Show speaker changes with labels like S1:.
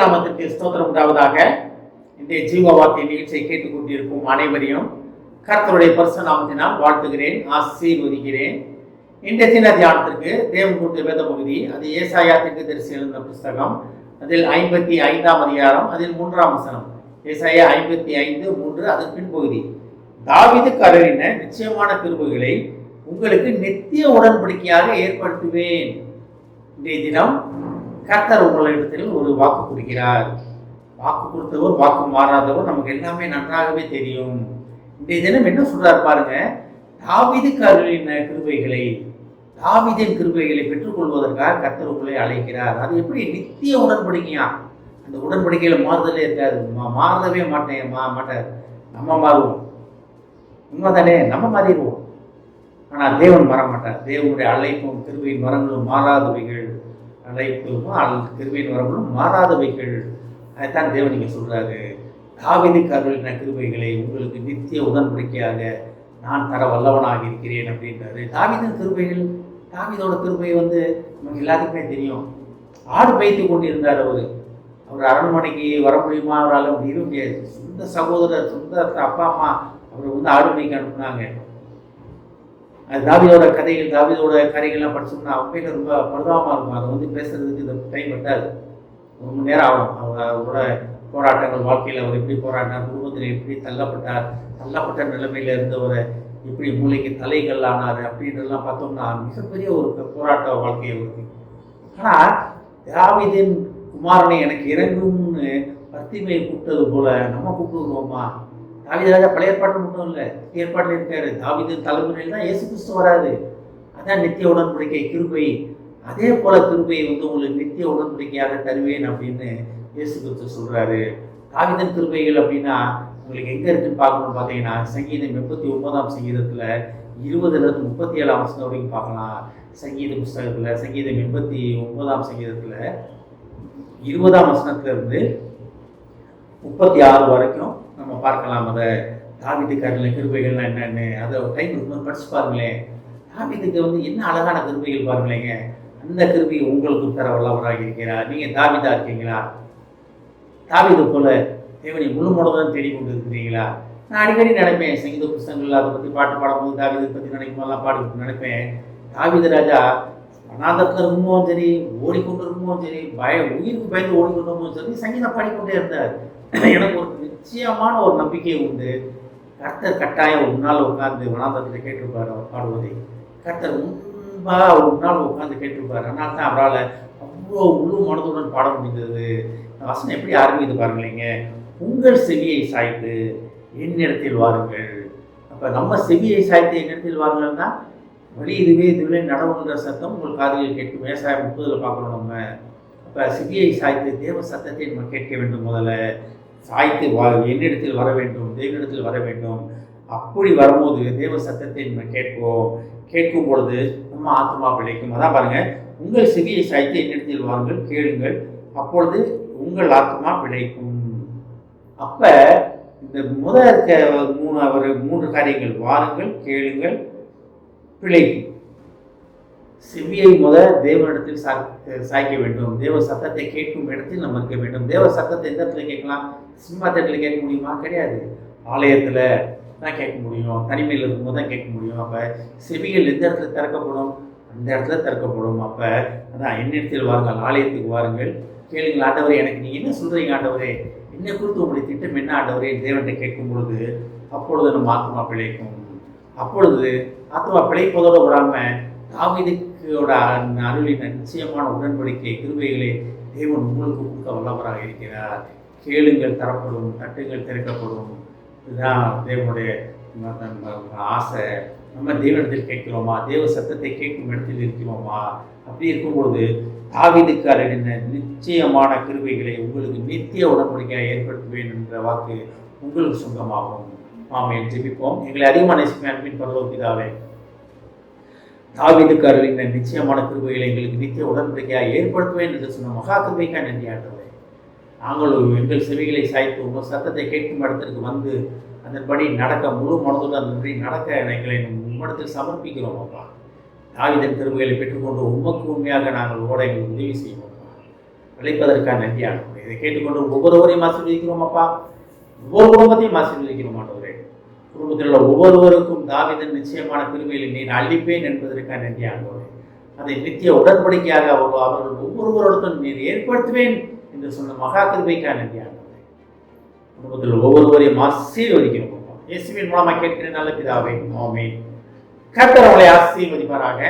S1: நாமத்திற்கு ஸ்தோத்திரம் உண்டாவதாக. இன்றைய ஜீவ நிகழ்ச்சியை கேட்டுக்கொண்டிருக்கும் அனைவரையும் கர்த்தருடைய பரிசுநாமத்தினால் வாழ்த்துகிறேன் ஆசீர்வதிக்கிறேன். இன்றைய தின தியானத்திற்கு தேவன் வேத பகுதி அது ஏசாயாத்திற்கு தரிசி எழுந்த புஸ்தகம். அதில் ஐம்பத்தி ஐந்தாம் அதிகாரம் அதில் மூன்றாம் வசனம். ஏசாயா ஐம்பத்தி ஐந்து மூன்று அதன் பின்பகுதி. தாவிது அருளின நிச்சயமான திருப்புகளை உங்களுக்கு நித்திய உடன்படிக்கையாக ஏற்படுத்துவேன். இன்றைய தினம் கர்த்தர் உங்களிடத்தில் ஒரு வாக்கு கொடுக்கிறார். வாக்கு கொடுத்தவர் வாக்கு மாறாதவர் நமக்கு எல்லாமே நன்றாகவே தெரியும். இன்றைய தினம் என்ன சொல்றார் பாருங்க? தாவிதுக்கு அருளின கிருபைகளை தாவிதின் கிருபைகளை பெற்றுக்கொள்வதற்காக கர்த்தர் உங்களை அழைக்கிறார். அது எப்படி? நித்திய உடன்படிக்கையா? அந்த உடன்படிக்கையில் மாறுதலே இருக்காது. மா- மாறவே மாட்டேன் மா மாட்டார். நம்ம மாறுவோம். உண்மைதானே? நம்ம மாறிடுவோம். ஆனால் தேவன் மாற மாட்டார் தேவனுடைய அழைப்பும் கிருபையின் மரங்களும் மாறாதவைகள். அழைப்பும் அல்லது கிருபையின் வரங்களும் மாறாதவைகள் அதைத்தான் தேவன் நீங்கள் சொல்கிறாரு தாவிதுக்கு அருளின கிருபைகளை உங்களுக்கு நித்திய உடன்படிக்கையாக நான் தர வல்லவனாக இருக்கிறேன் அப்படின்றாரு. தாவிதன் கிருபைகள் தாவிதோட கிருபை வந்து நமக்கு எல்லாத்துக்குமே தெரியும். ஆடு மேய்த்து கொண்டிருந்தார் அவர். அவர் அரண்மனைக்கு வர முடியுமா? அவரால் முடியவே முடியாது. சொந்த சகோதரர் சொந்த அப்பா அம்மா அவரை வந்து ஆடு மேய்க்க அனுப்புனாங்க. தாவிதோட கதைகள் தாவிதோட கதைகள்லாம் படிச்சோம்னா உண்மையில ரொம்ப பரிதாபமாக இருக்கும். அதை வந்து பேசுறதுக்கு இந்த டைம் பட்டாது ரொம்ப நேரம் ஆகும். அவர் அவரோட போராட்டங்கள் வாழ்க்கையில் அவர் எப்படி போராடினார் குடும்பத்தில் எப்படி தள்ளப்பட்டார் தள்ளப்பட்ட நிலைமையில இருந்தவரை எப்படி மூளைக்கு தலைகள் ஆனார் அப்படின்றதெல்லாம் பார்த்தோம்னா மிகப்பெரிய ஒரு போராட்ட வாழ்க்கை அவருக்கு ஆனால் தாவிதின் குமாரனை எனக்கு இறங்கும்னு பத்திமையை கூப்பிட்டது போல நம்ம கூப்பிடுவோமா? தாவித ராஜா பழைய ஏற்பாட்டு மட்டும் இல்லை ஏற்பாட்டில் இருக்காரு. தாவிது தலைமுறையில் தான் இயேசு கிறிஸ்து வராது அதான் நித்திய உடன்படிக்கை கிருபை. அதே போல கிருபையை வந்து உங்களுக்கு நித்திய உடன்படிக்கையாக தருவேன் அப்படின்னு இயேசு கிறிஸ்து சொல்றாரு. தாவிதன் கிருபைகள் அப்படின்னா உங்களுக்கு எங்கே இருக்குன்னு பார்க்கணும்னு பார்த்தீங்கன்னா சங்கீதம் எண்பத்தி ஒன்பதாம் சங்கீதத்தில் இருபதுலேருந்து முப்பத்தி ஏழாம் வசனம் வரைக்கும் பார்க்கலாம். சங்கீத புஸ்தகத்தில் சங்கீதம் எண்பத்தி ஒன்பதாம் சங்கீதத்தில் இருபதாம் வசனத்துலேருந்து முப்பத்தி ஆறு வரைக்கும் நம்ம பார்க்கலாம். அதை தாவிதுக்காரில் கிருபைகள்லாம் என்னென்னு அதை டைம் இருக்கும்போது படிச்சு பாருங்களேன். தாவிதுக்கு வந்து என்ன அழகான கிருபைகள் பாருங்களேங்க. அந்த கிருபை உங்களுக்கு தர வல்லவராக இருக்கிறார். நீங்கள் தாவிதா இருக்கீங்களா? தாவிது போல தேவனை முழு முழுவதும் தேடி கொண்டு இருக்கிறீங்களா நான் அடிக்கடி நினைப்பேன் சங்கீத புஸ்தகங்கள் அதை பற்றி பாட்டு பாடும்போது தாவிதை பற்றி நினைக்கும் போதெல்லாம் பாடு நினைப்பேன். தாவித ராஜா அனாதத்தில் இருக்கும்போதும் சரி ஓடிக்கொண்டு இருக்கும்போதும் சரி பய உயிருக்கு பயந்து ஓடிக்கொண்டு இருக்கும்போதும் சரி சங்கீதம் பாடிக்கொண்டே இருந்தார். எனக்கு ஒரு நிச்சயமான ஒரு நம்பிக்கை உண்டு. கர்த்தர் கட்டாயம் உன்னால் உட்காந்து உட்கார்ந்து வனாந்தத்தில் கேட்டிருப்பார் அவர் பாடுவதை. கர்த்தர் முன்பாக உன்னால் உட்காந்து உட்கார்ந்து கேட்டிருப்பார். அதனால தான் அவரால் அவ்வளோ முழு மனதுடன் பாட முடிந்தது. வசனம் எப்படி ஆரம்பிக்குது பாருங்களேங்க. உங்கள் செவியை சாய்த்து என்னிடத்தில் வாருங்கள். அப்போ நம்ம செவியை சாய்த்து என்னிடத்தில் வாருங்கள்னா வழி இதுவே இதுவே நடவுன்ற சத்தம் உங்கள் காதலில் கேட்கும். விவசாயம் முப்பதில் பார்க்கணும் நம்ம. இப்போ செவியை சாய்த்து தேவ சத்தத்தை நம்ம கேட்க வேண்டும் முதல்ல. சாய்த்து வா என்னிடத்தில் வர வேண்டும் தேவனிடத்தில் வர வேண்டும். அப்படி வரும்போது தேவ சத்தத்தை நம்ம கேட்போம். கேட்கும் பொழுது நம்ம ஆத்மா பிழைக்கும். அதான் பாருங்கள் உங்கள் செவியை சாய்த்து என்னிடத்தில் வாருங்கள் கேளுங்கள். அப்பொழுது உங்கள் ஆத்மா பிழைக்கும். அப்போ இந்த முதல் இருக்க மூணு அவர் மூன்று காரியங்கள். வாருங்கள் கேளுங்கள் பிழைக்கும். செவியை முத தேவனிடத்தில் சா- சாய்க்க வேண்டும். தேவ சத்தத்தை கேட்கும் இடத்தில் நம்ம இருக்க வேண்டும். தேவ சத்தத்தை எந்த இடத்துல கேட்கலாம்? சினிமா தேட்டரில் கேட்க முடியுமா? கிடையாது. ஆலயத்தில் தான் கேட்க முடியும். தனிமையில் இருக்கும்போது தான் கேட்க முடியும். அப்போ செவிகள் எந்த இடத்துல திறக்கப்படும்? அந்த இடத்துல திறக்கப்படும். அப்போ அதான் என்னிடத்தில் வாருங்கள் ஆலயத்துக்கு வாருங்கள். கேளுங்கள் ஆண்டவரே எனக்கு நீங்கள் என்ன சொல்கிறீங்க ஆண்டவரே? என்னை குறித்து உங்களுடைய திட்டம் என்ன ஆண்டவரே? தேவன்கிட்ட கேட்கும் பொழுது அப்பொழுது நம்ம ஆத்மா பிழைக்கும் அப்பொழுது ஆத்மா பிழைப்பதோடு விடாமல் இதோட அருளின் நிச்சயமான உடன்படிக்கை கிருபைகளை தேவன் உங்களுக்கு கொடுக்க வல்லவராக இருக்கிறார். கேளுங்கள் தரப்படும் தட்டுங்கள் திறக்கப்படும். இதுதான் தேவனுடைய ஆசை. நம்ம தேவனிடத்தில் கேட்கிறோமா? தேவ சத்தத்தை கேட்கும் இடத்தில் இருக்கிறோமா? அப்படி இருக்கும் பொழுது தாவீதுக்கு அருளின நிச்சயமான கிருவைகளை உங்களுக்கு நித்திய உடன்படிக்கையாக ஏற்படுத்துவேன் என்ற வாக்கு உங்களுக்கு சொந்தமாகும். ஆமே ஜெபிப்போம். எங்களை அதிகமான நேசிக்கும் அன்பின் பரலோக பிதாவே தாவீதுக்கு அருளின நிச்சயமான கிருபைகளை எங்களுக்கு நித்திய உடன்படிக்கையாக ஏற்படுத்துவேன் என்று சொன்ன மகா கிருபைக்காக நன்றி நாங்களும் எங்கள் செவிகளை சாய்த்து உங்கள் சத்தத்தை கேட்கும் இடத்திற்கு வந்து அதன்படி நடக்க முழு மனதுடன் அதன்படி நடக்க எங்களை உம்மிடத்தில் சமர்ப்பிக்கிறோம் அப்பா. தாவிதன் கிருபைகளை பெற்றுக்கொண்டு உமக்கு உண்மையாக நாங்கள் ஓட எங்களுக்கு உதவி செய்வோம் அழைப்பதற்காக அழைப்பதற்கான இதை கேட்டுக்கொண்டு ஒவ்வொருவரையும் ஆசீர்வதிக்கிறோம் அப்பா. ஒவ்வொரு குடும்பத்தையும் ஆசீர்வதிக்கிறோம் மாட்டோம் குடும்பத்தில் உள்ள ஒவ்வொருவருக்கும் தாவிதன் நிச்சயமான பிரிவையில் நீ அழிப்பேன் என்பதற்கான நன்றி ஆண்டவரே. அதை நித்திய உடன்படிக்கையாக அவர் அவர்கள் ஒவ்வொருவரோடும் நீர் ஏற்படுத்துவேன் என்று சொன்ன மகா கிருபைக்கான நன்றி ஆண்டவரே. குடும்பத்தில் ஒவ்வொருவரையும் ஆசீர்வதிக்கிறோம் இயேசுவின் மூலமாக கேட்கிறேன் நல்ல பிதாவே ஆமென். கர்த்தர் அவளை ஆசீர்வதிப்பாராக.